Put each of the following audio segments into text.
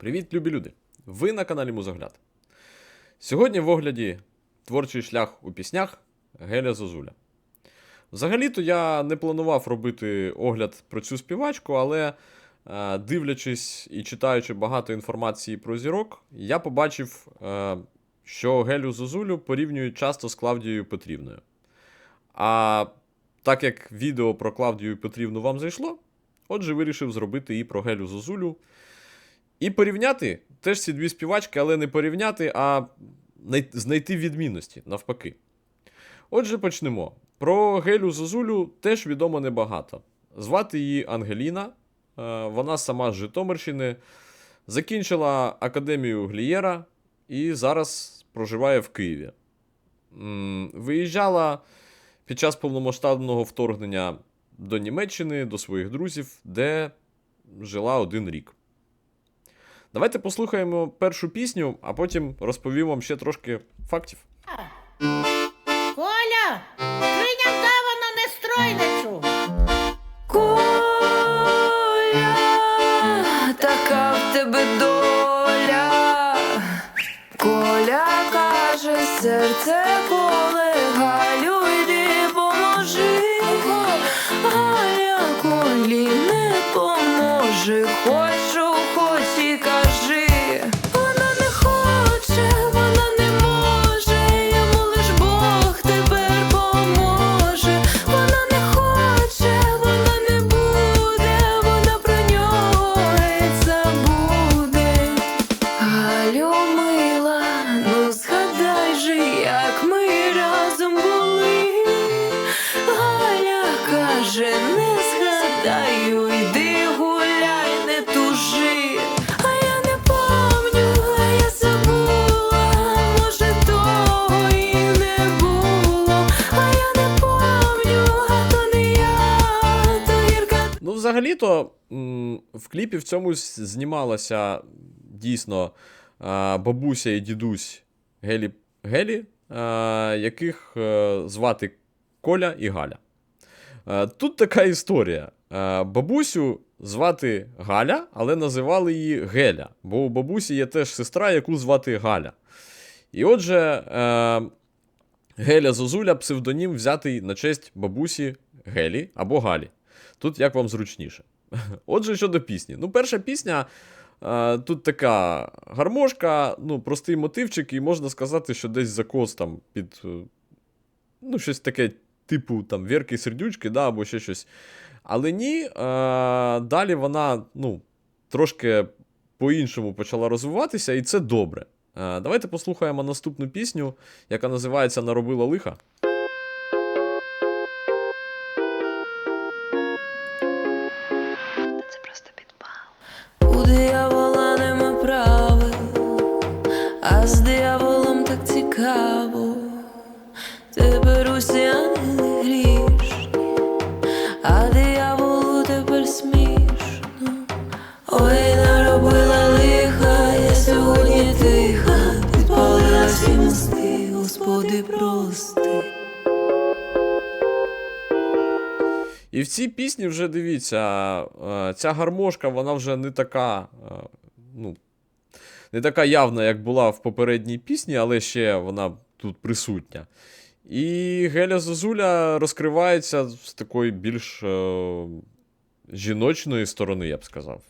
Привіт, любі люди! Ви на каналі Музогляд. Сьогодні в огляді творчий шлях у піснях Геля Зозуля. Взагалі-то я не планував робити огляд про цю співачку, але е, дивлячись і читаючи багато інформації про зірок, я побачив, е, що Гелю Зозулю порівнюють часто з Клавдією Петрівною. А так як відео про Клавдію Петрівну вам зайшло, отже, вирішив зробити і про Гелю Зозулю. І порівняти теж ці дві співачки, але не порівняти, а знайти відмінності навпаки. Отже, почнемо. Про Гелю Зозулю теж відомо небагато. Звати її Ангеліна, е, вона сама з Житомирщини, закінчила академію Глієра і зараз проживає в Києві. Виїжджала під час повномасштабного вторгнення до Німеччини, до своїх друзів, де жила один рік. Давайте послухаємо першу пісню, а потім розповім вам ще трошки фактів. Коля, скриня вдавана нестройницю. Коля, така в тебе доля. Коля каже, серце Ну, в кліпі в цьому знімалася дійсно бабуся і дідусь Гелі, Гелі яких е, звати Коля і Галя. Е, Тут така історія. Е, Бабусю звати Галя, але називали її Геля, бо у бабусі є теж сестра, яку звати Галя. І отже, Геля Зозуля псевдонім взятий на честь бабусі Гелі або Галі. Тут як вам зручніше. Отже, щодо пісні. Ну, перша пісня. е, Тут така гармошка, ну, простий мотивчик, і можна сказати, що десь закос там під. е, Ну, щось таке, типу там Вірки сердючки, да, або ще щось. Але ні, е, далі вона, ну, трошки по-іншому почала розвиватися, і це добре. Давайте послухаємо наступну пісню, яка називається Наробила лиха. А з дияволом так цікаво. Тепер усі ангели грішні, а дияволу тепер смішно. Ой, наробила лиха, я сьогодні тиха, підпалила всі мости, Господи, прости. І в цій пісні вже дивіться, ця гармошка, вона вже не така, ну, не така явна, як була в попередній пісні, але ще вона тут присутня. І Геля Зозуля розкривається з такої більш е, жіночної сторони, я б сказав.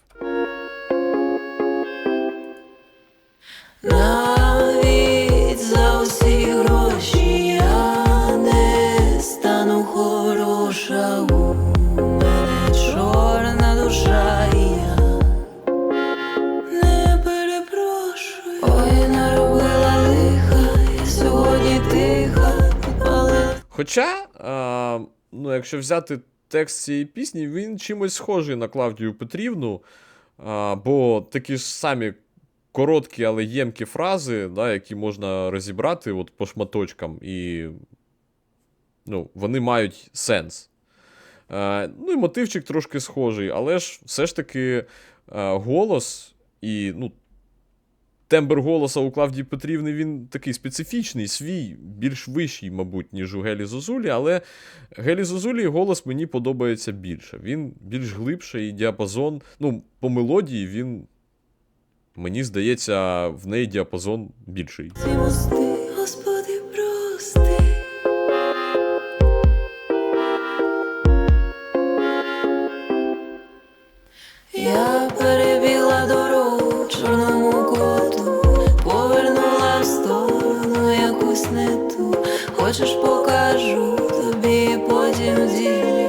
Хоча, е, ну, якщо взяти текст цієї пісні, він чимось схожий на Клавдію Петрівну, е, бо такі ж самі короткі, але ємкі фрази, да, які можна розібрати от по шматочкам, і ну, вони мають сенс. Е, ну і мотивчик трошки схожий, але ж все ж таки е, голос і ну, тембр голоса у Клавдії Петрівни він такий специфічний, свій, більш вищий, мабуть, ніж у Гелі Зозулі, але Гелі Зозулі голос мені подобається більше. Він більш глибший, діапазон. Ну, по мелодії він мені здається, в неї діапазон більший. Хочеш, покажу тобі потім в ділі.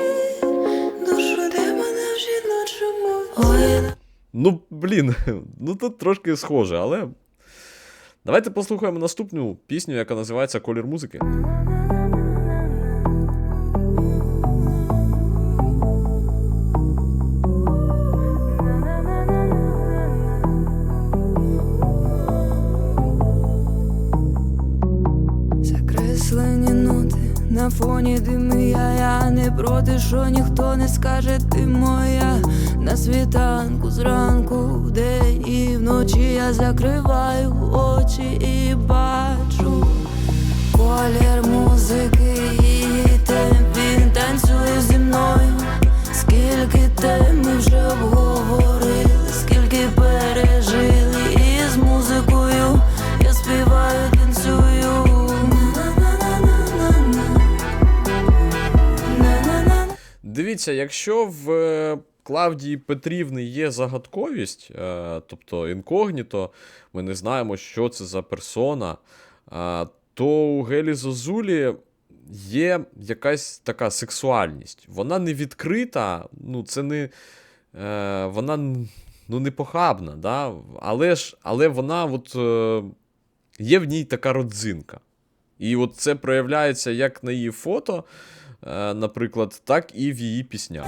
Душу демона в жіночому. Ой, Ну, блін, ну тут трошки схоже, але. Давайте послухаємо наступну пісню, яка називається Колір музики. Фоні дими я, я не проти, що ніхто не скаже, ти моя. На світанку, зранку, вдень і вночі я закриваю очі і бачу Дивіться, якщо в е, Клавдії Петрівни є загадковість, е, тобто інкогніто, ми не знаємо, що це за персона, е, то у Гелі Зозулі є якась така сексуальність. Вона не відкрита, ну це не. Вона ну, не похабна, да? але, ж, але вона от, є в ній така родзинка. І от це проявляється як на її фото, наприклад, так і в її піснях.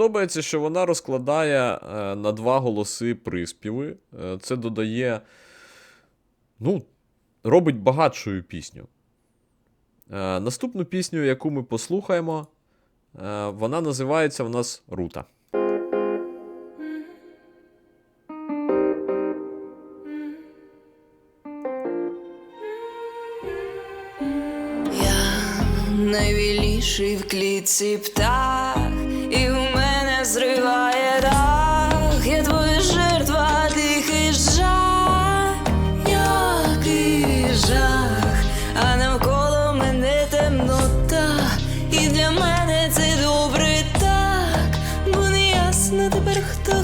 Подобається, що вона розкладає е, на два голоси приспіви. Е, це додає, ну, робить багатшою пісню. Е, наступну пісню, яку ми послухаємо, вона називається в нас Рута. Найвіліший в клітці птах,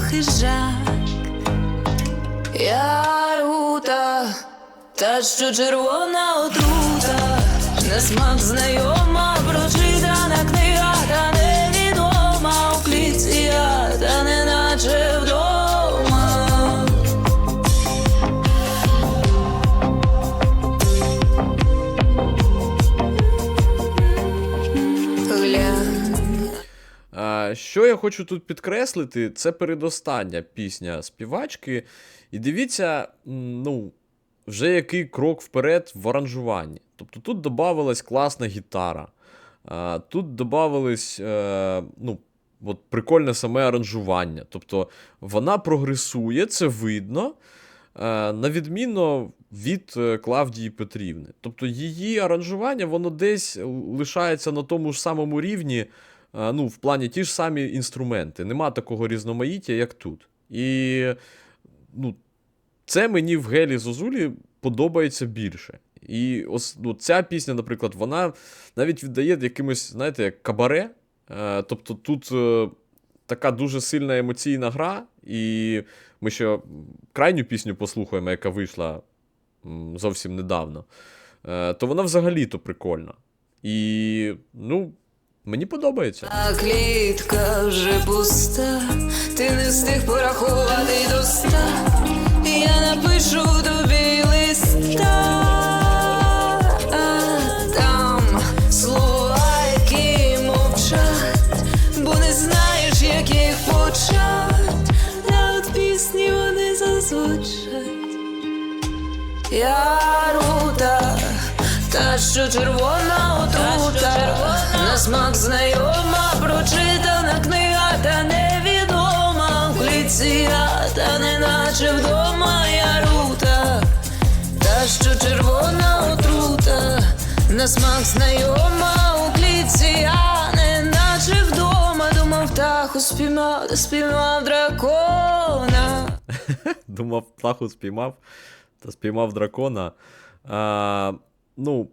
хижак. Я рута, та що червона отрута, на смак знайома, Що я хочу тут підкреслити, це передостання пісня співачки. І дивіться, ну, вже який крок вперед в аранжуванні. Тобто тут додавалась класна гітара, тут додавалось е, ну, от прикольне саме аранжування. Тобто вона прогресує, це видно. е, На відміну від е, Клавдії Петрівни. Тобто її аранжування, воно десь лишається на тому ж самому рівні, ну, в плані ті ж самі інструменти. Нема такого різноманіття, як тут. І ну, це мені в Гелі Зозулі подобається більше. І ось ну, ця пісня, наприклад, вона навіть віддає якимось, знаєте, як кабаре. Е, тобто тут е, така дуже сильна емоційна гра, і ми ще крайню пісню послухаємо, яка вийшла зовсім недавно. Е, то вона взагалі-то прикольна. І, ну, Мені подобається. А клітка вже пуста, ти не встиг порахувати до ста. Я напишу тобі листа. Звучать. Я рух та що червона отрута, на смак знайома, прочитана книга, та невідома в клітці, та неначе вдома я рута, та що червона отрута, на смак знайома у клітці, я неначе вдома, думав птаху спіймав, спіймав дракона. Думав, птаху спіймав та спіймав дракона. А, ну,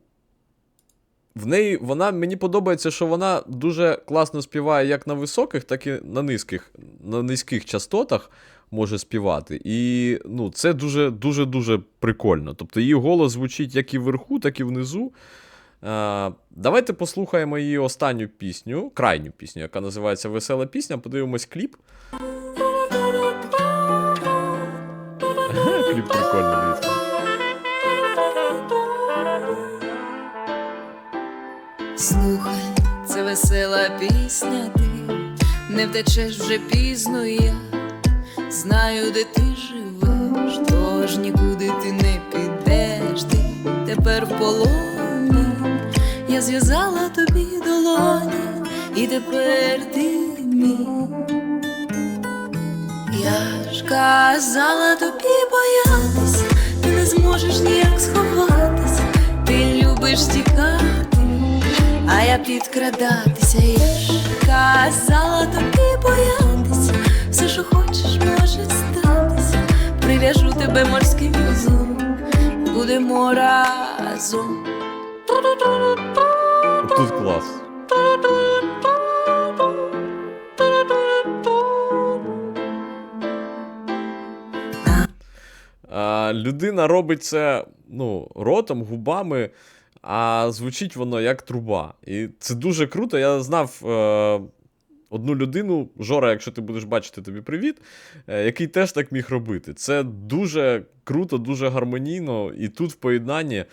в неї вона мені подобається, що вона дуже класно співає як на високих, так і на низьких, на низьких частотах може співати. І ну, це дуже дуже дуже прикольно. Тобто її голос звучить як і вверху, так і внизу. А, давайте послухаємо її останню пісню, крайню пісню, яка називається Весела пісня. Подивимось кліп. Кліп прикольний, пісня, ти. Не втечеш вже пізно я знаю, де ти живеш, тож нікуди ти не підеш, ти тепер в полоні. Я зв'язала тобі долоні, і тепер ти мій. Я ж казала тобі боятись, ти не зможеш ніяк сховатись, ти любиш тікати, а я підкрадатися. Я ж казала тобі боятись, все, що хочеш, може статись. Прив'яжу тебе морським вузлом, будемо разом. Тут клас. Людина робить це ну, ротом, губами, а звучить воно як труба. І це дуже круто. Я знав е, одну людину, Жора, якщо ти будеш бачити, тобі привіт, е, який теж так міг робити. Це дуже круто, дуже гармонійно. І тут в поєднанні.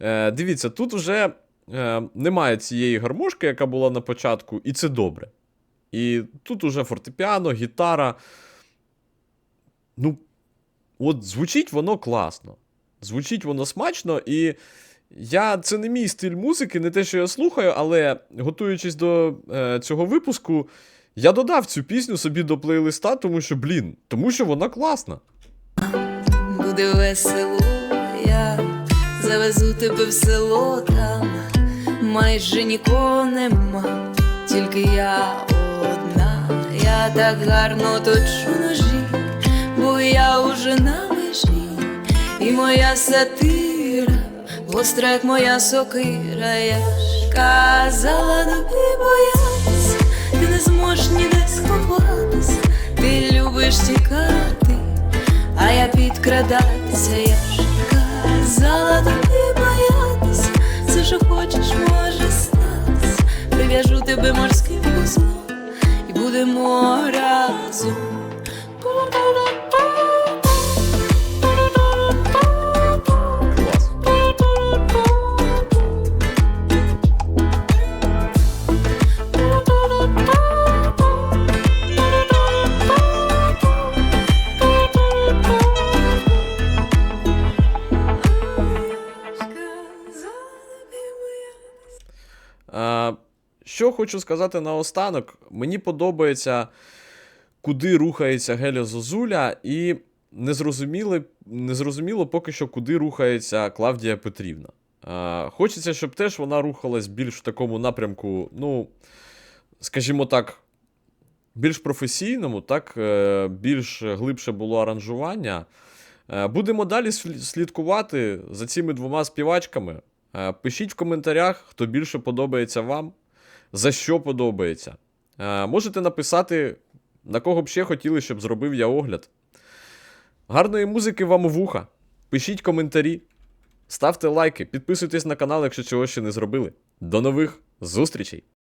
Е, дивіться, тут вже е, немає цієї гармошки, яка була на початку, і це добре. І тут уже фортепіано, гітара. Ну, от звучить воно класно. Звучить воно смачно, і я це не мій стиль музики, не те, що я слухаю, але готуючись до е, цього випуску, я додав цю пісню собі до плейлиста, тому що, блін, тому що вона класна. буде весело, я завезу тебе в село там, майже нікого нема, тільки я одна, я так гарно точу ножі, бо я уже на межі, і моя сатира, гостра, як моя сокира, я ж казала тобі боятись, ти не зможеш ніде сховатись, ти любиш тікати. А я підкрадатися, я ж казала тобі боятись, все, що хочеш, може статись. Прив'яжу тебе морським вузлом і будемо разом. Що хочу сказати наостанок. Мені подобається, куди рухається Геля Зозуля, і незрозуміло, поки що, куди рухається Клавдія Петрівна. А, хочеться, щоб теж вона рухалась більш в такому напрямку, ну, скажімо так, більш професійному, так, е, більш глибше було аранжування. Е, Будемо далі слідкувати за цими двома співачками. Е, Пишіть в коментарях, хто більше подобається вам, за що подобається. Е, Можете написати, на кого б ще хотіли, щоб зробив я огляд. Гарної музики вам у вуха. Пишіть коментарі, ставте лайки, підписуйтесь на канал, якщо чого ще не зробили. До нових зустрічей!